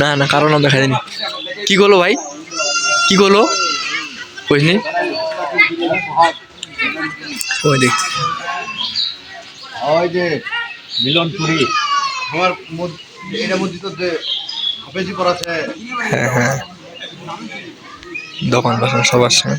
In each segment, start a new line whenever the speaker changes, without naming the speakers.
না না কারও নাম দেখা যায়নি কি করল ভাই? কি করল? বুঝলি ওই দেখ।
ওই যে মিলনপুরি আমার মধ্যে মধ্যে তো যে হাফেজি পড়াছে
হ্যাঁ হ্যাঁ। দোকান বাসন সবার সঙ্গে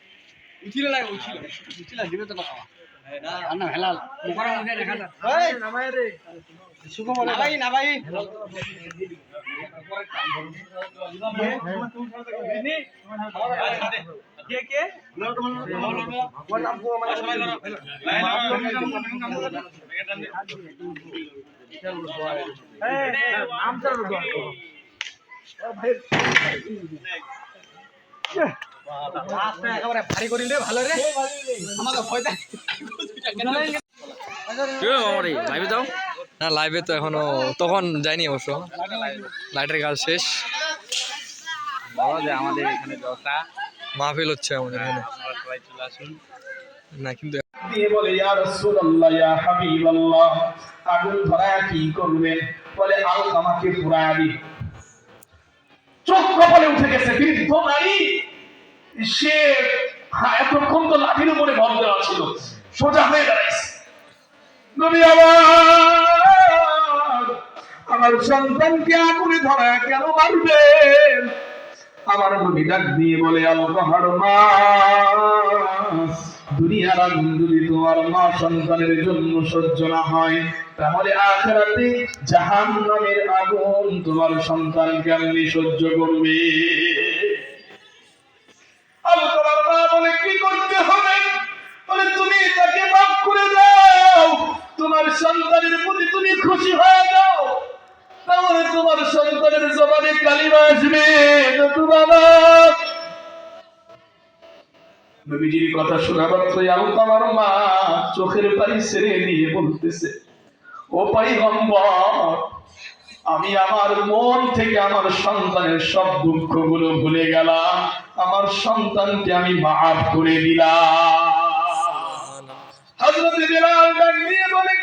উঠিল হ্যাঁ। না উঠিল। উঠিল দিবে তো বাবা
আন্না হেলাল। মুখরা মুখে দেখা না। এই! নামাই রে। সুগম
নামাই নামাই। কে
কে? ওর নাম কো
মানে সবাই ধরো এই নাম চালু কর
ভাই। লাইভে
তো এখনও তখন যায়নি অবশ্য। লাইটের কাজ শেষ। আমাদের এখানে মাহফিল হচ্ছে আমাদের এখানে। না, কিন্তু চোখ কপালে উঠে গেছে, বৃদ্ধ নারী। সে এতক্ষণ তো লাঠির উপরে ভর দেওয়া ছিল। সোজা হয়ে দাঁড়াইছে। নবী আমার আমার সন্তানকে আগুনে ধরায় কেন মারবেন আমার নবী ডাক দিয়ে বলে আলকাহার মা দুনিয়ার আগুন যদি তোমার মা সন্তানের জন্য সহ্য না হয়। তাহলে আখেরাতে জাহান্নামের আগুন তোমার সন্তান কেমনি সহ্য করবে। সন্তানের প্রতি তুমি খুশি হয়ে যাও তাহলে তোমার সন্তানের জবানে কালিমা আসবে। নবীজির কথা শোনা মাত্রই আমার মা চোখের পানি ছেড়ে দিয়ে বলতেছে ও পয়গম্বর আমি আমার মন থেকে আমার সন্তানের সব দুঃখগুলো ভুলে গেলাম। আমার সন্তানকে আমি মাফ করে দিলাম। হযরত বিলাল ডাক দিয়ে বলে